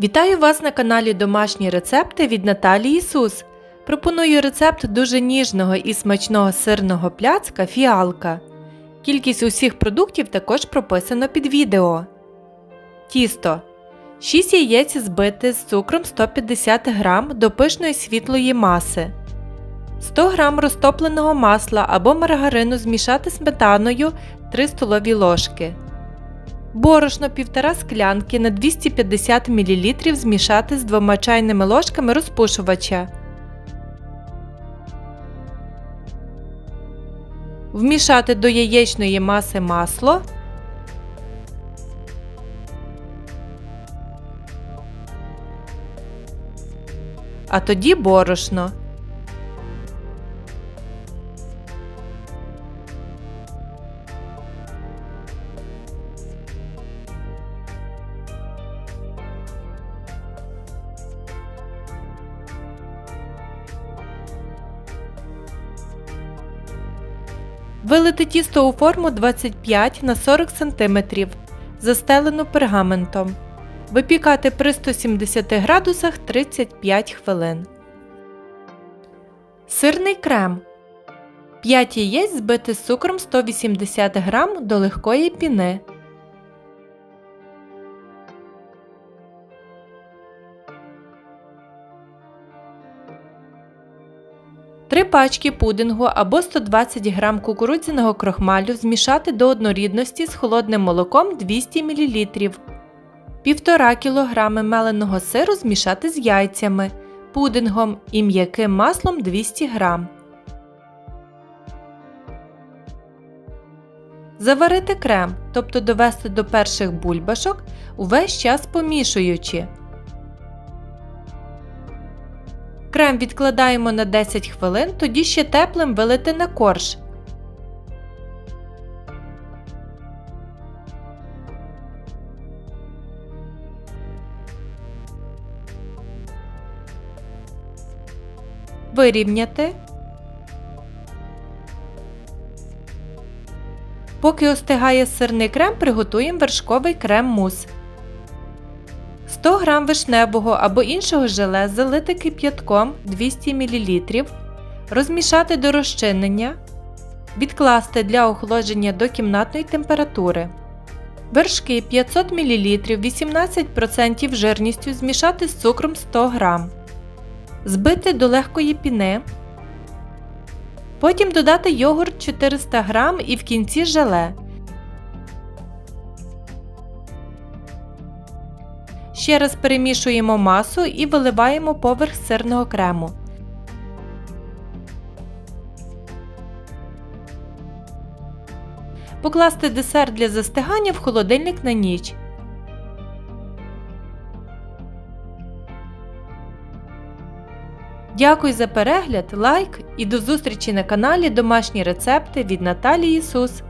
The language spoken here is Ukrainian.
Вітаю вас на каналі Домашні рецепти від Наталії Ісус. Пропоную рецепт дуже ніжного і смачного сирного пляцка фіалка. Кількість усіх продуктів також прописано під відео. Тісто. 6 яєць збити з цукром 150 г до пишної світлої маси. 100 г розтопленого масла або маргарину змішати сметаною 3 столові ложки. Борошно 1,5 склянки на 250 мл змішати з 2 чайними ложками розпушувача. Вмішати до яєчної маси масло. А тоді борошно. Вилити тісто у форму 25 на 40 см, застелену пергаментом. Випікати при 170 градусах 35 хвилин. Сирний крем. 5 яєць збити з цукром 180 г до легкої піни. Три пачки пудингу або 120 г кукурудзяного крохмалю змішати до однорідності з холодним молоком 200 мл. 1,5 кг меленого сиру змішати з яйцями, пудингом і м'яким маслом 200 г. Заварити крем, тобто довести до перших бульбашок, увесь час помішуючи. Крем відкладаємо на 10 хвилин, тоді ще теплим вилити на корж. Вирівняти. Поки остигає сирний крем, приготуємо вершковий крем-мус. 100 г вишневого або іншого желе залити кип'ятком 200 мл, розмішати до розчинення, відкласти для охолодження до кімнатної температури. Вершки 500 мл 18% жирністю змішати з цукром 100 г. Збити до легкої піни. Потім додати йогурт 400 г і в кінці желе. Ще раз перемішуємо масу і виливаємо поверх сирного крему. Покласти десерт для застигання в холодильник на ніч. Дякую за перегляд, лайк і до зустрічі на каналі Домашні рецепти від Наталії Ісус.